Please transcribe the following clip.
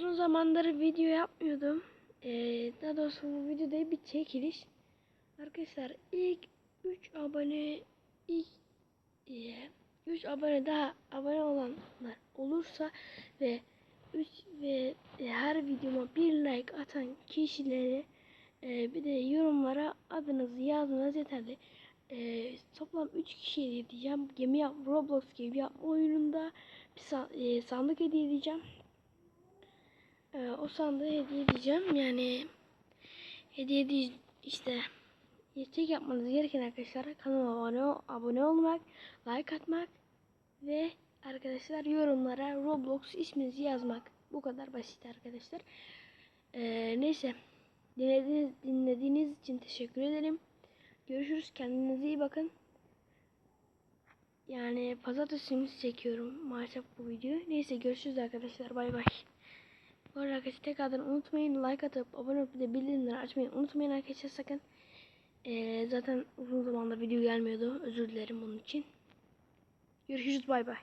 Uzun zamandır video yapmıyordum. Ee, daha doğrusu bu videoda bir çekiliş. Arkadaşlar ilk 3 abone ilk 3 abone daha abone olanlar olursa ve 3 ve her videoma bir like atan kişileri e, bir de yorumlara adınızı yazmanız yeterli. E, toplam 3 kişiye diyeceğim. Gemi yap, Roblox gemi yapma oyununda bir e, sandık hediye edeceğim. E, o sandığı hediye edeceğim. Yani hediye ede işte tek yapmanız gereken arkadaşlar kanalıma abone, abone olmak, like atmak ve arkadaşlar yorumlara Roblox isminizi yazmak. Bu kadar basit arkadaşlar. Ee, neyse. Dinlediğiniz, dinlediğiniz için teşekkür ederim. Görüşürüz. Kendinize iyi bakın. Yani pazartesi çekiyorum maalesef bu videoyu. Neyse görüşürüz arkadaşlar. Bay bay. Bu arada arkadaşlar tekrardan unutmayın. Like atıp abone olup de bildirimleri açmayı unutmayın arkadaşlar sakın. Ee, zaten uzun zamandır video gelmiyordu. Özür dilerim bunun için. Görüşürüz bay bay.